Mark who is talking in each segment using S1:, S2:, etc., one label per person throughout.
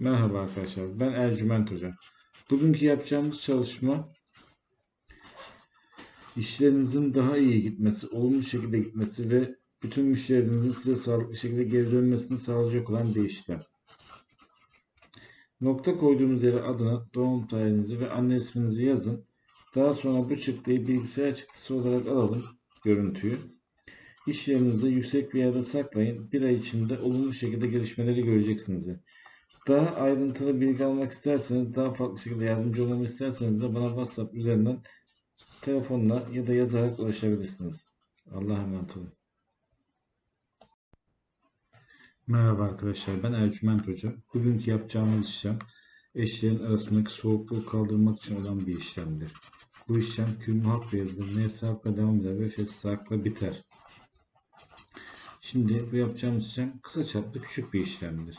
S1: Merhaba arkadaşlar, ben Ercüment Hoca. Bugünkü yapacağımız çalışma işlerinizin daha iyi gitmesi, olumlu şekilde gitmesi ve bütün müşterilerinizin size sağlıklı şekilde geri dönmesini sağlayacak olan işlem. Nokta koyduğumuz yere adına doğum tarihinizi ve anne isminizi yazın. Daha sonra bu çıktıyı bilgisayar çıktısı olarak alalım görüntüyü. İş yüksek bir yerde saklayın. Bir ay içinde olumlu şekilde gelişmeleri göreceksiniz. Daha ayrıntılı bilgi almak isterseniz, daha farklı şekilde yardımcı olmamı isterseniz de bana WhatsApp üzerinden telefonla ya da yazarak ulaşabilirsiniz. Allah'a emanet olun. Merhaba arkadaşlar, ben Ercüment Hoca. Bugünkü yapacağımız işlem eşlerin arasındaki soğukluğu kaldırmak için olan bir işlemdir. Bu işlem kürmü hak beyazıdır, nefsi hakla devam eder ve fesli hakla biter. Şimdi bu yapacağımız işlem kısa çaplı küçük bir işlemdir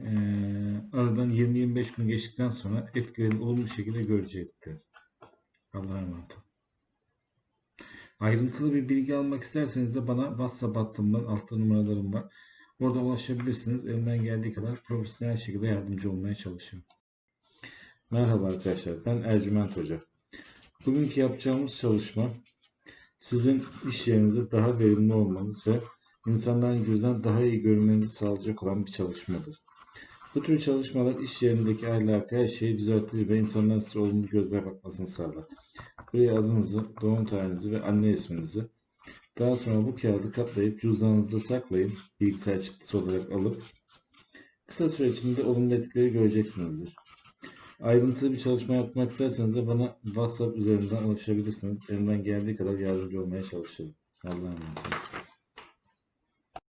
S1: Ee, aradan 20-25 gün geçtikten sonra etkilerini olumlu şekilde görecektir. Allah'a emanet olun. Ayrıntılı bir bilgi almak isterseniz de bana WhatsApp hattımdan altta numaralarım var. Orada ulaşabilirsiniz. Elimden geldiği kadar profesyonel şekilde yardımcı olmaya çalışıyorum. Merhaba arkadaşlar. Ben Ercüment Hoca. Bugünkü yapacağımız çalışma sizin iş yerinizde daha verimli olmanız ve insanların gözünden daha iyi görmenizi sağlayacak olan bir çalışmadır. Bu tür çalışmalar iş yerindeki ahlakı her şeyi düzeltir ve insanların size olumlu gözle bakmasını sağlar. Buraya adınızı, doğum tarihinizi ve anne isminizi daha sonra bu kağıdı katlayıp cüzdanınızda saklayın. Bilgisayar çıktısı olarak alıp kısa süre içinde olumlu etkileri göreceksinizdir. Ayrıntılı bir çalışma yapmak isterseniz de bana WhatsApp üzerinden ulaşabilirsiniz. Elimden geldiği kadar yardımcı olmaya çalışırım. Allah'a emanet olun.